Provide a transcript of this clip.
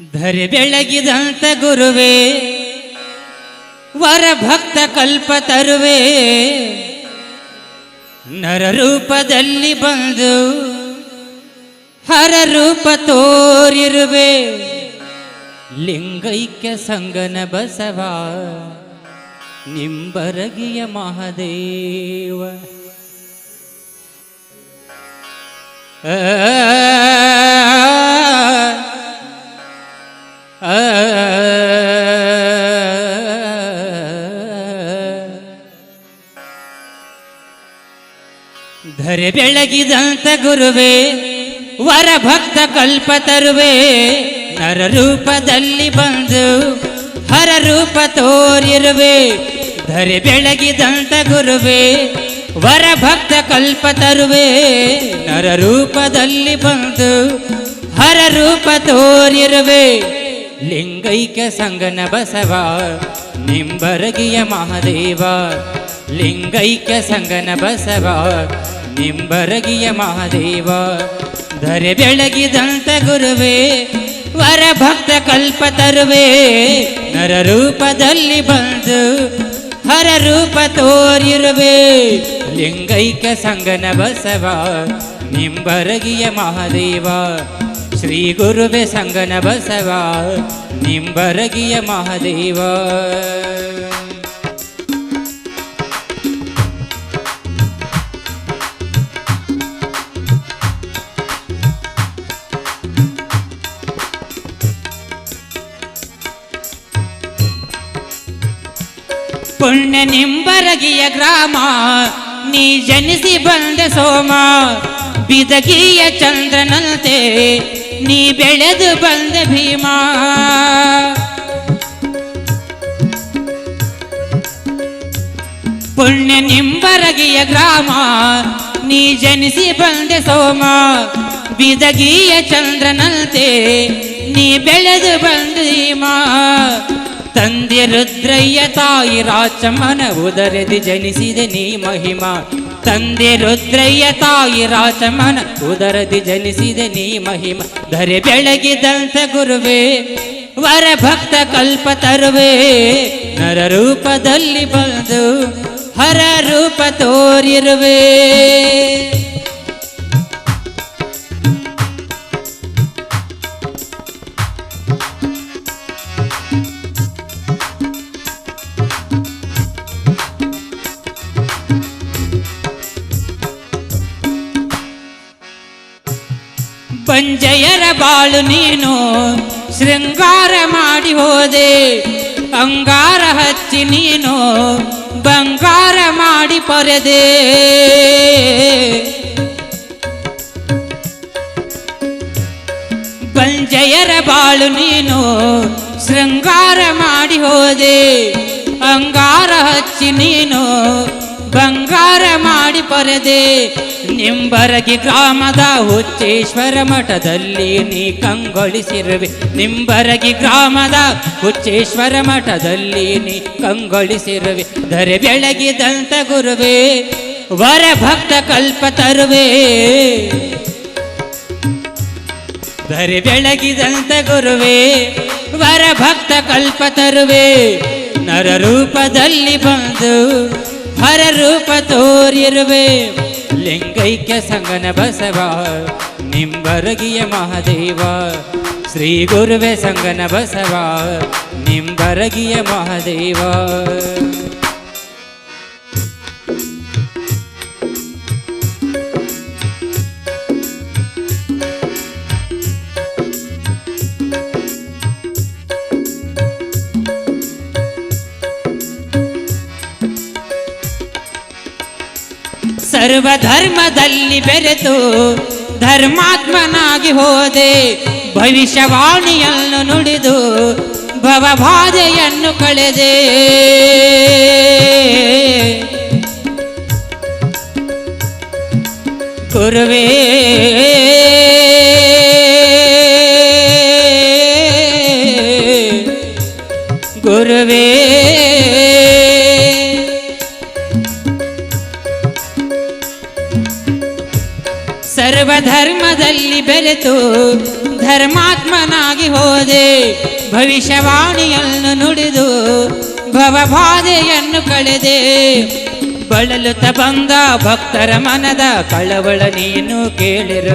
ಧರೆ ಬೆಳಗಿದಂತ ಗುರುವೇ ವರ ಭಕ್ತ ಕಲ್ಪ ತರುವೆ. ನರ ರೂಪದಲ್ಲಿ ಬಂದು ಹರ ರೂಪ ತೋರಿರುವೆ. ಲಿಂಗೈಕ್ಯ ಸಂಗನ ಬಸವ ನಿಂಬರಗಿಯ ಮಹಾದೇವ. ಧರೆ ಬೆಳಗಿದಂತ ಗುರುವೆ, ವರ ಭಕ್ತ ಕಲ್ಪ ತರುವೆ, ನರ ರೂಪದಲ್ಲಿ ಬಂದು ಹರ ರೂಪ ತೋರಿರುವೆ. ಧರೆ ಬೆಳಗಿದಂತ ಗುರುವೆ, ವರ ಭಕ್ತ ಕಲ್ಪ ತರುವೆ, ನರ ರೂಪದಲ್ಲಿ ಬಂದು ಹರ ರೂಪ ತೋರಿರುವೆ. ಲಿಂಗೈಕ್ಯ ಸಂಗನ ಬಸವ, ನಿಂಬರಗಿಯ ಮಹಾದೇವ ಲಿಂಗೈಕ್ಯ ಸಂಗನ ಬಸವ ನಿಂಬರಗಿಯ ಮಹಾದೇವ ಧರೆ ಬೆಳಗಿದಂತ ಗುರುವೇ ವರ ಭಕ್ತ ಕಲ್ಪ ತರುವೆ ನರ ರೂಪದಲ್ಲಿ ಬಂದು ಹರ ರೂಪ ತೋರಿರುವೆ ಲಿಂಗೈಕ್ಯ ಸಂಗನ ಬಸವ ನಿಂಬರಗಿಯ ಮಹಾದೇವ ಶ್ರೀ ಗುರುವೆ ಸಂಗನ ಬಸವ ನಿಂಬರಗಿಯ ಮಹಾದೇವ ಪುಣ್ಯ ನಿಂಬರಗಿಯ ಗ್ರಾಮ, ನೀ ಜನಿಸಿ ಬಂದೆ ಸೋಮ. ಬಿದಗಿಯ ಚಂದ್ರನಂತೆ ನೀ ಬೆಳೆದು ಬಂದ ಭೀಮ. ಪುಣ್ಯ ನಿಂಬರಗಿಯ ಗ್ರಾಮ, ನೀ ಜನಿಸಿ ಬಂದೆ ಸೋಮ. ಬಿದಗಿಯ ಚಂದ್ರನಂತೆ ನೀ ಬೆಳೆದು ಬಂದ ಭೀಮ. ತಂದೆ ರುದ್ರಯ್ಯ ತಾಯಿ ರಾಚಮನ ಉದರದಿ ಜನಿಸಿದೆ ನೀ ಮಹಿಮಾ. ತಂದೆ ರುದ್ರಯ್ಯ ತಾಯಿ ರಾಚಮನ ಉದರದಿ ಜನಿಸಿದೆ ನೀ ಮಹಿಮ. ಧರೆ ಬೆಳಗಿದಂತ ಗುರುವೇ, ವರ ಭಕ್ತ ಕಲ್ಪ ತರುವೆ. ನರ ರೂಪದಲ್ಲಿ ಬಂದು ಹರ ರೂಪ ತೋರಿರುವೆ. ಬಂಜಯರ ಬಾಳು ನೀನು ಶೃಂಗಾರ ಮಾಡಿ ಹೋದೆ. ಅಂಗಾರ ಹಚ್ಚಿ ನೀನು ಬಂಗಾರ ಮಾಡಿ ಪೊರೆದೆ. ಪಂಜೆಯರ ಬಾಳು ನೀನು ಶೃಂಗಾರ ಮಾಡಿ ಹೋದೆ. ಅಂಗಾರ ಹಚ್ಚಿ ನೀನು ಬಂಗಾರ ಮಾಡಿ ಪರದೆ, ನಿಂಬರಗಿ ಗ್ರಾಮದ ಹುಚ್ಚೇಶ್ವರ ಮಠದಲ್ಲಿ ನೀ ಕಂಗೊಳಿಸಿರುವೆ. ನಿಂಬರಗಿ ಗ್ರಾಮದ ಹುಚ್ಚೇಶ್ವರ ಮಠದಲ್ಲಿ ನೀ ಕಂಗೊಳಿಸಿರುವೆ. ಧರೆ ಬೆಳಗಿದಂತ ಗುರುವೇ, ವರ ಭಕ್ತ ಕಲ್ಪ ತರುವೆ. ಧರೆ ಬೆಳಗಿದಂತ ಗುರುವೇ, ವರ ಭಕ್ತ ಕಲ್ಪ ತರುವೆ. ನರ ರೂಪದಲ್ಲಿ ಬಂದು ಹರ ರೂಪ ತೋರಿರುವೆ. ಲಿಂಗೈಕ್ಯ ಸಂಗನ ಬಸವ ನಿಂಬರಗಿಯ ಮಹಾದೇವ. ಶ್ರೀ ಗುರುವೆ ಸಂಗನ ಬಸವ ನಿಂಬರಗಿಯ ಮಹಾದೇವ. ಸರ್ವ ಧರ್ಮದಲ್ಲಿ ಬೆರೆತು ಧರ್ಮಾತ್ಮನಾಗಿ ಹೋದೆ. ಭವಿಷ್ಯವಾಣಿಯನ್ನು ನುಡಿದು ಭವಭಾಧೆಯನ್ನು ಕಳೆದೆ. ಗುರುವೇ ಗುರುವೇ ಸರ್ವಧರ್ಮದಲ್ಲಿ ಬೆರೆತು ಧರ್ಮಾತ್ಮನಾಗಿ ಹೋದೆ. ಭವಿಷ್ಯವಾಣಿಯನ್ನು ನುಡಿದು ಭವಬಾಧೆಯನ್ನು ಕಳೆದೆ. ಬಳಲುತ್ತ ಬಂದ ಭಕ್ತರ ಮನದ ಕಳವಳ ನೀನು ಕೇಳಿರು.